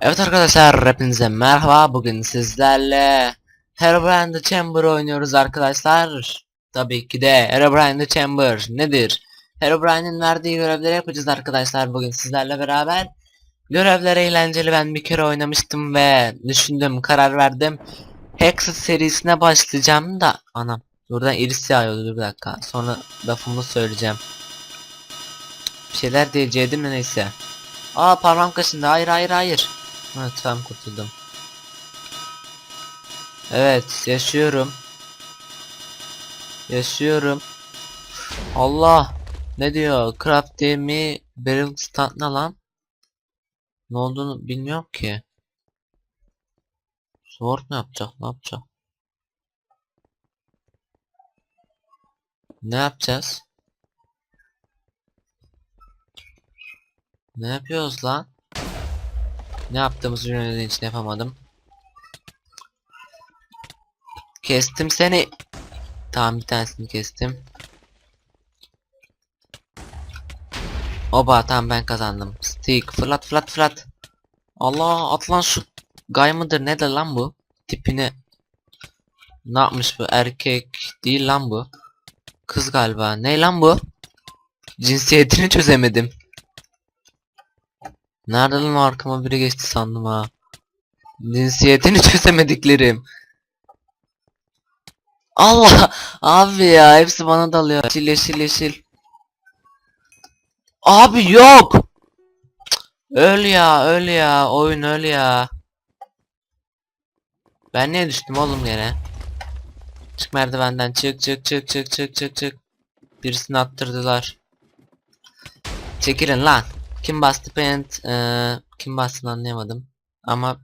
Evet arkadaşlar hepinize merhaba bugün sizlerle Herobrine the Chamber oynuyoruz arkadaşlar Tabii ki de Herobrine the Chamber nedir? Herobrine'in verdiği görevleri yapacağız arkadaşlar bugün sizlerle beraber Görevler eğlenceli ben bir kere oynamıştım ve düşündüm karar verdim Hexes serisine başlayacağım da Anam buradan iris yağıyordu bir dakika sonra lafımı söyleyeceğim bir şeyler diyecektim de neyse. Aa parmağım kaşındı. Hayır hayır hayır. Evet tamam kurtuldum. Evet yaşıyorum. Yaşıyorum. Allah. Ne diyor? Craft mi? Barrel stand ne lan? Ne olduğunu bilmiyorum ki. Sword ne yapacak? Ne yapacak? Ne yapacağız? Ne yapıyoruz lan? Ne yaptığımızı yöneldiğin için yapamadım. Kestim seni. Tamam bir tanesini kestim. Oba tamam ben kazandım. Stick fırlat fırlat fırlat. Allah at lan şu gay mıdır nedir lan bu? Tipini ne yapmış bu erkek değil lan bu. Kız galiba ne lan bu? Cinsiyetini çözemedim. Nerede lan arkama biri geçti sandım ha. Cinsiyetini çözemediklerim. Allah abi ya hepsi bana dalıyor. Yeşil yeşil yeşil. Abi yok. Öl ya öl ya oyun öl ya. Ben niye düştüm oğlum gene? Çık merdivenden çık çık çık çık çık çık çık. Birisini attırdılar. Çekilin lan. Kim bastı paint? Ee, kim bastığını anlayamadım. Ama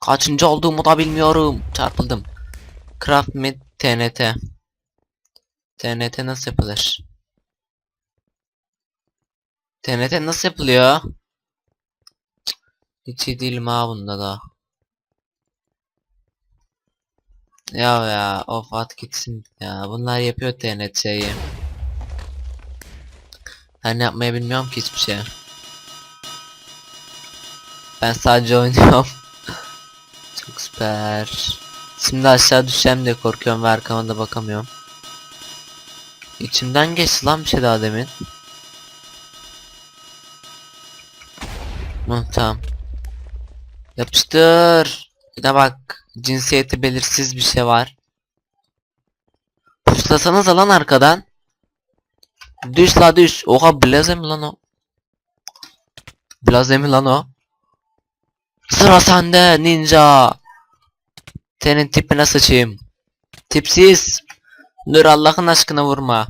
kaçıncı olduğumu da bilmiyorum. Çarpıldım. Craft mid TNT. TNT nasıl yapılır? TNT nasıl yapılıyor? Hiç iyi değilim ha bunda da. Ya ya of at gitsin ya. Bunlar yapıyor TNT'yi. Ben ne yapmayı bilmiyorum ki hiçbir şey. Ben sadece oynuyorum. Çok süper. Şimdi aşağı düşeceğim diye korkuyorum ve arkama da bakamıyorum. İçimden geçti lan bir şey daha demin. Hı, tamam. Yapıştır. De bak cinsiyeti belirsiz bir şey var. Puslasanız lan arkadan. Düş la düş. Oha blaze mi lan o? Blaze mi lan o? Sıra sende ninja. Senin tipine sıçayım. Tipsiz. Dur Allah'ın aşkına vurma.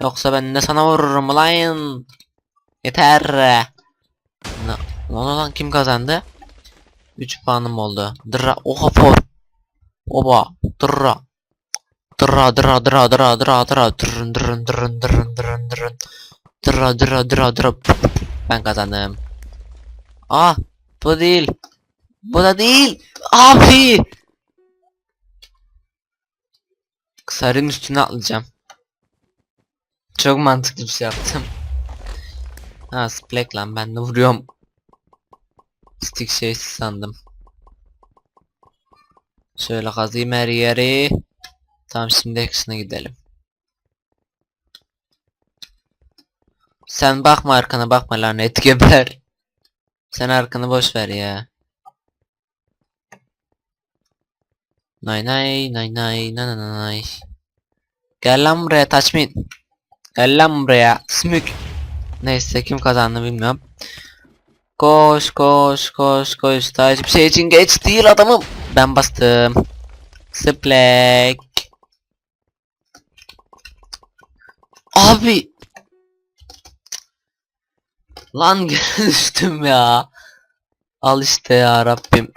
Yoksa ben de sana vururum lan. Yeter. Ne, oldu lan kim kazandı? 3 puanım oldu. Dırra oha for. Oba. Dırra. Dırra dırra dırra dırra dırra dırra dırrın dırrın dırrın dırrın dırrın dırrın dırra dırra dırra dırra ben kazandım. Ah bu değil. Bu da değil. Abi. Sarının üstüne atlayacağım. Çok mantıklı bir şey yaptım. Ha splek lan ben de vuruyorum. Stick şeysi sandım. Şöyle kazayım her yeri. Tamam şimdi action'a gidelim. Sen bakma arkana bakma lanet geber. Sen arkanı boş ver ya. Nay nay nay nay nay nay nay. Gel lan buraya Taçmin. Gel lan buraya. Smük. Neyse kim kazandı bilmiyorum. Koş koş koş koş. Daha hiçbir şey için geç değil adamım. Ben bastım. Splek. Abi. Lan gene düştüm ya. Al işte ya Rabbim.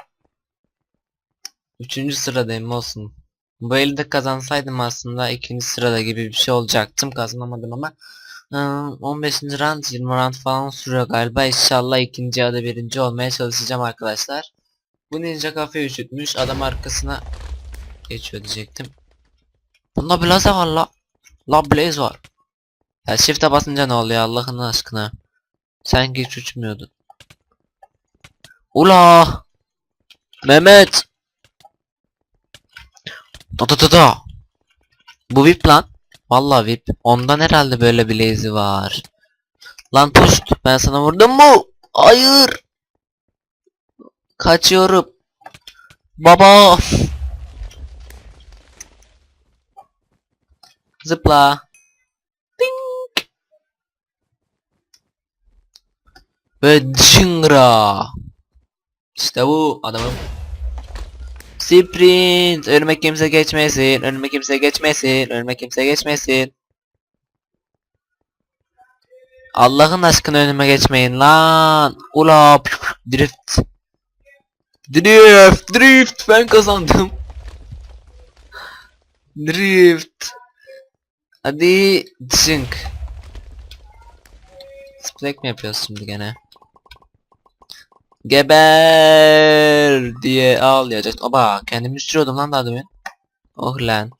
Üçüncü sıradayım olsun. Bu elde kazansaydım aslında ikinci sırada gibi bir şey olacaktım. Kazanamadım ama. ıı, 15. round 20 round falan sürüyor galiba. İnşallah ikinci ya da birinci olmaya çalışacağım arkadaşlar. Bu ninja kafe üşütmüş. Adam arkasına geçiyor diyecektim. Bunda blaze var la. La blaze var. Ya shift'e basınca ne oluyor Allah'ın aşkına. Sanki hiç uçmuyordun. Ula! Mehmet! Da da da da! Bu VIP lan. Vallahi VIP. Ondan herhalde böyle bir lazy var. Lan puşt ben sana vurdum mu? Hayır. Kaçıyorum. Baba. Zıpla. Ve çıngra. İşte bu adamım. Sprint. Önüme kimse geçmesin. Önüme kimse geçmesin. Önüme kimse geçmesin. Allah'ın aşkına önüme geçmeyin lan. Ula drift. Drift, drift ben kazandım. Drift. Hadi zınk. Splake mi yapıyoruz şimdi gene? Geber diye ağlayacak. Oba kendimi düşürüyordum lan daha demin. Oh lan.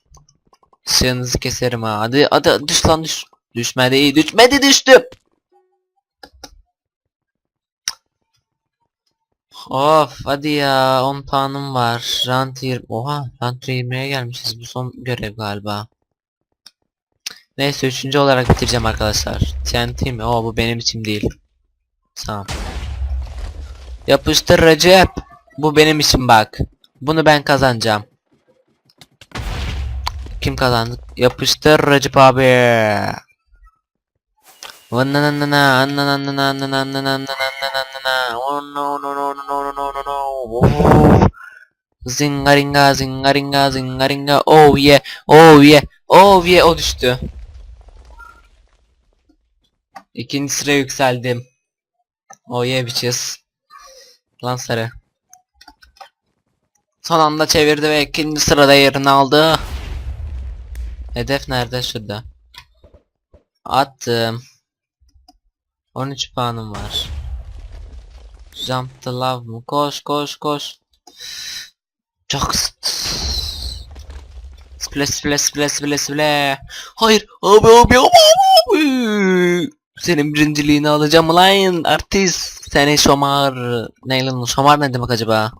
Sığınızı keserim ha. Hadi hadi düş lan düş. Düşmedi iyi düşmedi düştüm. Of hadi ya 10 puanım var. Rant 20. Oha rant 20'ye gelmişiz. Bu son görev galiba. Neyse üçüncü olarak bitireceğim arkadaşlar. TNT mi? Oo bu benim için değil. Tamam. Yapıştır Recep. Bu benim için bak. Bunu ben kazanacağım. Kim kazandı? Yapıştır Recep abi. Zingaringa zingaringa zingaringa oh yeah oh yeah oh yeah o düştü. İkinci sıraya yükseldim. Oh yeah bitches. Lan sarı. Son anda çevirdi ve ikinci sırada yerini aldı. Hedef nerede? Şurada. Attım. 13 puanım var. Jump the love mı? Koş koş koş. Çok Sple sple sple sple sple. Hayır abi abi abi abi. Senin birinciliğini alacağım lan artist. Seni şomar. Ne lan şomar ne demek acaba?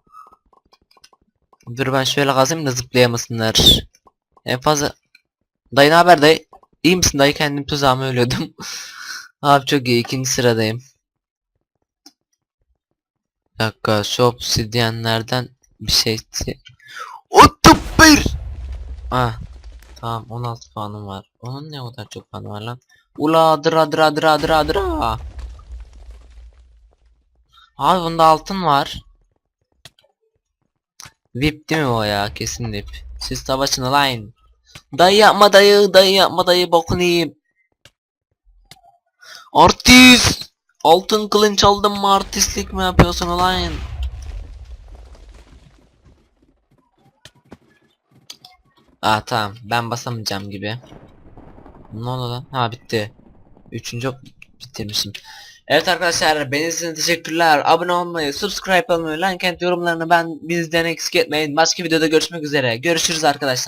Dur ben şöyle kazayım da zıplayamasınlar. En fazla... Dayı ne haber dayı? İyi misin dayı kendim tuzağıma ölüyordum. Abi çok iyi ikinci sıradayım. Bir dakika şu obsidyenlerden bir şey... Otup bir! Ah tamam 16 puanım var. Onun ne kadar çok puanı var lan? Ula dıra dıra dıra dıra dıra. Abi bunda altın var. VIP değil mi o ya? Kesin VIP. Siz savaşın lan. Dayı yapma dayı, dayı yapma dayı bokunu yiyeyim. Artist! Altın kılınç aldın mı artistlik mi yapıyorsun lan? Aa tamam ben basamayacağım gibi. Ne oldu lan? Ha bitti. Üçüncü bitirmişim. Evet arkadaşlar beni için teşekkürler. Abone olmayı, subscribe olmayı, like and yorumlarını ben bizden eksik etmeyin. Başka videoda görüşmek üzere. Görüşürüz arkadaşlar.